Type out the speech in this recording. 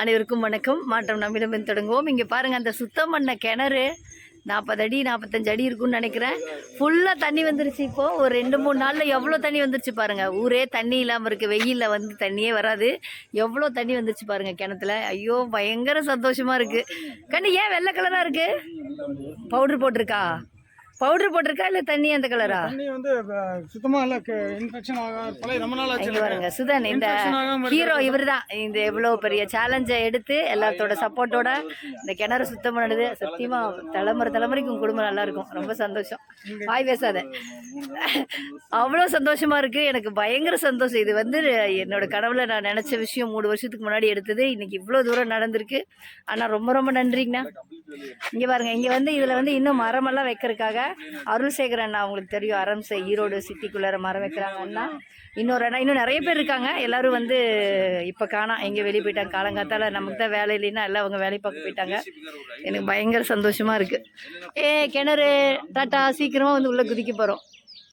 அனைவருக்கும் வணக்கம். மாற்றம் நம்மிடம் தொடங்குவோம். இங்கே பாருங்கள் அந்த சுத்தம் பண்ண கிணறு. நாற்பது அடி நாற்பத்தஞ்சு அடி இருக்கும்னு நினைக்கிறேன். ஃபுல்லாக தண்ணி வந்துருச்சு இப்போது ஒரு ரெண்டு மூணு நாளில் எவ்வளோ தண்ணி வந்துருச்சு பாருங்கள் ஊரே தண்ணி இல்லாமல் இருக்குது வெயிலில் வந்து தண்ணியே வராது. எவ்வளோ தண்ணி வந்துருச்சு பாருங்கள் கிணத்துல. ஐயோ பயங்கர சந்தோஷமாக இருக்குது கண்ணு ஏன் வெள்ளை கலராக இருக்குது பவுட்ரு போட்டிருக்கா? பவுட்ரு போட்டிருக்கா இல்லை தண்ணி அந்த கலரா? தண்ணி வந்து அஹ், சுத்தமா இல்ல இன்ஃபெக்ஷன் ஆக பழைய ரொம்ப நாள் ஆச்சு பாருங்க சுதன் இந்த ஹீரோ இவர் தான் இந்த எவ்வளோ பெரிய சேலஞ்சை எடுத்து எல்லாத்தோட சப்போர்ட்டோட இந்த கிணறு சுத்தம் பண்ணுது சத்தியமா தலைமுறை தலைமுறைக்கு உங்க குடும்பம் நல்லா இருக்கும். ரொம்ப சந்தோஷம். வாய் பேசாத. அவ்வளோ சந்தோஷமா இருக்கு. எனக்கு பயங்கர சந்தோஷம். இது வந்து என்னோட கனவுல நான் நினைச்ச விஷயம் மூணு வருஷத்துக்கு முன்னாடி எடுத்தது. இன்னைக்கு இவ்வளோ தூரம் நடந்திருக்கு. ஆனால் ரொம்ப ரொம்ப நன்றிங்கண்ணா. இங்கே பாருங்க இங்கே வந்து இதில் வந்து இன்னும் மரமெல்லாம் வைக்கிறதுக்காக அருள்சேகர் அண்ணா அவங்களுக்கு தெரியும். அரம்சை ஈரோடு சிட்டிக்குள்ளார மரம் வைக்கிறாங்க அண்ணா இன்னொரு அண்ணா இன்னும் நிறைய பேர் இருக்காங்க. எல்லோரும் வந்து இப்போ காணாம் எங்கே வெளியே போயிட்டாங்க. காலங்காத்தால் நமக்கு தான் வேலை இல்லைன்னா எல்லாம் அவங்க வேலை பார்க்க போயிட்டாங்க. எனக்கு பயங்கர சந்தோஷமாக இருக்குது ஏ கிணறு டாட்டா சீக்கிரமாக வந்து உள்ளே குதிக்க போகிறோம்